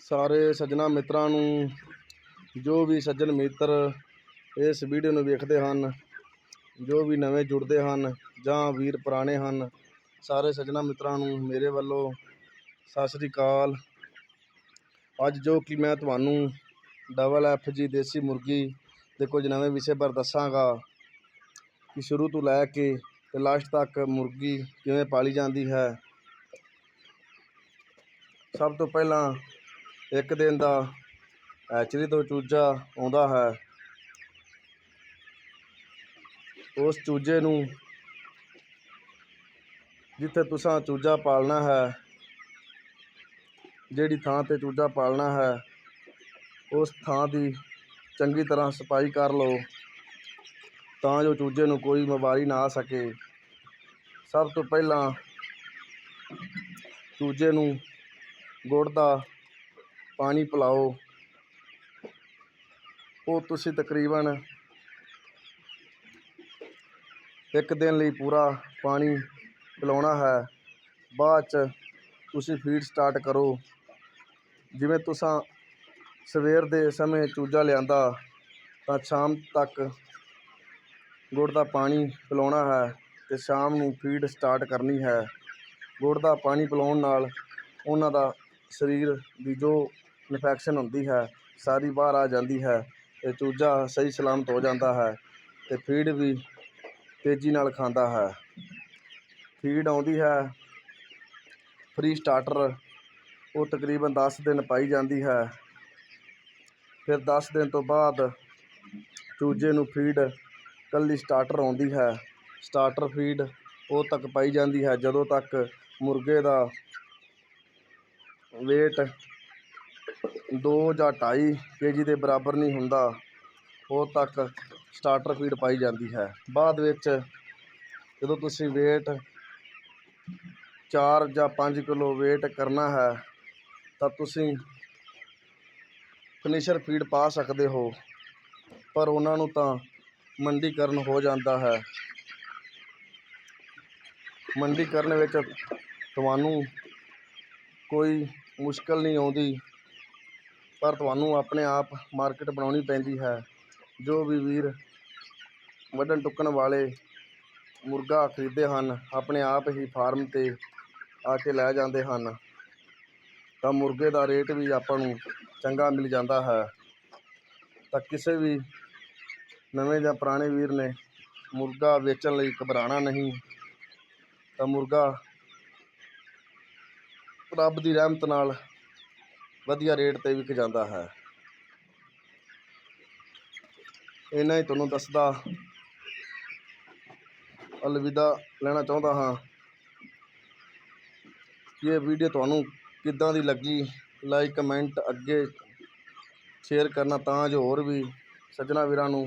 ਸਾਰੇ ਸੱਜਣਾ ਮਿੱਤਰਾਂ ਨੂੰ, ਜੋ ਵੀ ਸੱਜਣ ਮਿੱਤਰ ਇਸ ਵੀਡੀਓ ਨੂੰ ਵੇਖਦੇ ਹਨ, ਜੋ ਵੀ ਨਵੇਂ ਜੁੜਦੇ ਹਨ ਜਾਂ ਵੀਰ ਪੁਰਾਣੇ ਹਨ, ਸਾਰੇ ਸੱਜਣਾ ਮਿੱਤਰਾਂ ਨੂੰ ਮੇਰੇ ਵੱਲੋਂ ਸਤਿ ਸ੍ਰੀ ਅਕਾਲ। ਅੱਜ ਜੋ ਕਿ ਮੈਂ ਤੁਹਾਨੂੰ ਡਬਲ ਐਫ ਜੀ ਦੇਸੀ ਮੁਰਗੀ ਦੇ ਕੁਝ ਨਵੇਂ ਵਿਸ਼ੇ ਬਾਰੇ ਦੱਸਾਂਗਾ ਕਿ ਸ਼ੁਰੂ ਤੋਂ ਲੈ ਕੇ ਤੇ ਲਾਸਟ ਤੱਕ ਮੁਰਗੀ ਕਿਵੇਂ ਪਾਲੀ ਜਾਂਦੀ ਹੈ। ਸਭ ਤੋਂ ਪਹਿਲਾਂ ਇੱਕ ਦਿਨ ਦਾ ਐਚਰੀ ਤੋਂ ਚੂਜਾ ਆਉਂਦਾ ਹੈ। ਉਸ ਚੂਜੇ ਨੂੰ ਜਿੱਥੇ ਤੁਸੀਂ ਚੂਜਾ ਪਾਲਣਾ ਹੈ, ਜਿਹੜੀ ਥਾਂ ਤੇ ਚੂਜਾ ਪਾਲਣਾ ਹੈ, ਉਸ ਥਾਂ ਦੀ ਚੰਗੀ ਤਰ੍ਹਾਂ ਸਫ਼ਾਈ ਕਰ ਲਓ, ਤਾਂ ਜੋ ਚੂਜੇ ਨੂੰ ਕੋਈ ਬਿਮਾਰੀ ਨਾ ਆ ਸਕੇ। ਸਭ ਤੋਂ ਪਹਿਲਾਂ ਚੂਜੇ ਨੂੰ ਗੁੜ ਦਾ ਪਾਣੀ ਪਿਲਾਓ। ਉਹ ਤੁਸੀਂ ਤਕਰੀਬਨ ਇੱਕ ਦਿਨ ਲਈ ਪੂਰਾ ਪਾਣੀ ਪਿਲਾਉਣਾ ਹੈ। ਬਾਅਦ ਚ ਤੁਸੀਂ ਫੀਡ ਸਟਾਰਟ ਕਰੋ। ਜਿਵੇਂ ਤੁਸੀਂ ਸਵੇਰ ਦੇ ਸਮੇਂ ਚੂਜਾ ਲਿਆਂਦਾ, ਤਾਂ ਸ਼ਾਮ ਤੱਕ ਗੁੜ ਦਾ ਪਾਣੀ ਪਿਲਾਉਣਾ ਹੈ ਤੇ ਸ਼ਾਮ ਨੂੰ ਫੀਡ ਸਟਾਰਟ ਕਰਨੀ ਹੈ। ਗੁੜ ਦਾ ਪਾਣੀ ਪਿਲਾਉਣ ਨਾਲ ਉਹਨਾਂ ਦਾ ਸਰੀਰ ਦੀ ਜੋ ਇਨਫੈਕਸ਼ਨ ਹੁੰਦੀ ਹੈ, ਸਾਰੀ ਬਾਹਰ ਆ ਜਾਂਦੀ ਹੈ ਅਤੇ ਚੂਜਾ ਸਹੀ ਸਲਾਮਤ ਹੋ ਜਾਂਦਾ ਹੈ ਅਤੇ ਫੀਡ ਵੀ ਤੇਜ਼ੀ ਨਾਲ ਖਾਂਦਾ ਹੈ। ਫੀਡ ਆਉਂਦੀ ਹੈ ਫਰੀ ਸਟਾਰਟਰ ਉਹ ਤਕਰੀਬਨ 10 ਦਿਨ ਪਾਈ ਜਾਂਦੀ ਹੈ। ਫਿਰ 10 ਦਿਨ ਤੋਂ ਬਾਅਦ ਚੂਜੇ ਨੂੰ ਫੀਡ ਕੱਲੀ ਸਟਾਰਟਰ ਆਉਂਦੀ ਹੈ ਸਟਾਰਟਰ ਫੀਡ ਉਹ ਤੱਕ ਪਾਈ ਜਾਂਦੀ ਹੈ, ਜਦੋਂ ਤੱਕ ਮੁਰਗੇ ਦਾ weight ਦੋ ਜਾਂ ਢਾਈ ਕੇਜੀ ਦੇ ਬਰਾਬਰ ਨਹੀਂ ਹੁੰਦਾ। ਉਦੋਂ ਤੱਕ ਸਟਾਰਟਰ ਫੀਡ ਪਾਈ ਜਾਂਦੀ ਹੈ। ਬਾਅਦ ਵਿੱਚ ਜਦੋਂ ਤੁਸੀਂ ਵੇਟ ਚਾਰ ਜਾਂ ਪੰਜ ਕਿਲੋ ਵੇਟ ਕਰਨਾ ਹੈ, ਤਾਂ ਤੁਸੀਂ ਫਿਨਿਸ਼ਰ ਫੀਡ ਪਾ ਸਕਦੇ ਹੋ। ਪਰ ਉਹਨਾਂ ਨੂੰ ਤਾਂ ਮੰਡੀਕਰਨ ਹੋ ਜਾਂਦਾ ਹੈ। ਮੰਡੀਕਰਨ ਵਿੱਚ ਤੁਹਾਨੂੰ ਕੋਈ ਮੁਸ਼ਕਲ ਨਹੀਂ ਆਉਂਦੀ। ਪਰ ਤੁਹਾਨੂੰ ਆਪਣੇ ਆਪ ਮਾਰਕੀਟ ਬਣਾਉਣੀ ਪੈਂਦੀ ਹੈ। ਜੋ ਵੀ ਵੀਰ ਵੱਢਣ ਟੁੱਕਣ ਵਾਲੇ ਮੁਰਗਾ ਖਰੀਦਦੇ ਹਨ, ਆਪਣੇ ਆਪ ਹੀ ਫਾਰਮ 'ਤੇ ਆ ਕੇ ਲੈ ਜਾਂਦੇ ਹਨ। ਤਾਂ ਮੁਰਗੇ ਦਾ ਰੇਟ ਵੀ ਆਪਾਂ ਨੂੰ ਚੰਗਾ ਮਿਲ ਜਾਂਦਾ ਹੈ। ਤਾਂ ਕਿਸੇ ਵੀ ਨਵੇਂ ਜਾਂ ਪੁਰਾਣੇ ਵੀਰ ਨੇ ਮੁਰਗਾ ਵੇਚਣ ਲਈ ਘਬਰਾਉਣਾ ਨਹੀਂ। ਤਾਂ ਮੁਰਗਾ ਰੱਬ ਦੀ ਰਹਿਮਤ ਨਾਲ ਵਧੀਆ ਰੇਟ ਤੇ ਵਿਕ ਜਾਂਦਾ ਹੈ। ਇਹਨਾਂ ਹੀ ਤੁਹਾਨੂੰ ਦੱਸਦਾ, ਅਲਵਿਦਾ ਲੈਣਾ ਚਾਹੁੰਦਾ ਹਾਂ। ਕਿ ਇਹ ਵੀਡੀਓ ਤੁਹਾਨੂੰ ਕਿੱਦਾਂ ਦੀ ਲੱਗੀ? ਲਾਈਕ ਕਮੈਂਟ ਅੱਗੇ ਸ਼ੇਅਰ ਕਰਨਾ ਤਾਂ ਜੋ ਹੋਰ ਵੀ ਸੱਜਣਾ ਵੀਰਾਂ ਨੂੰ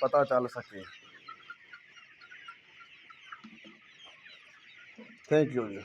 ਪਤਾ ਚੱਲ ਸਕੇ। ਥੈਂਕ ਯੂ ਜੀ।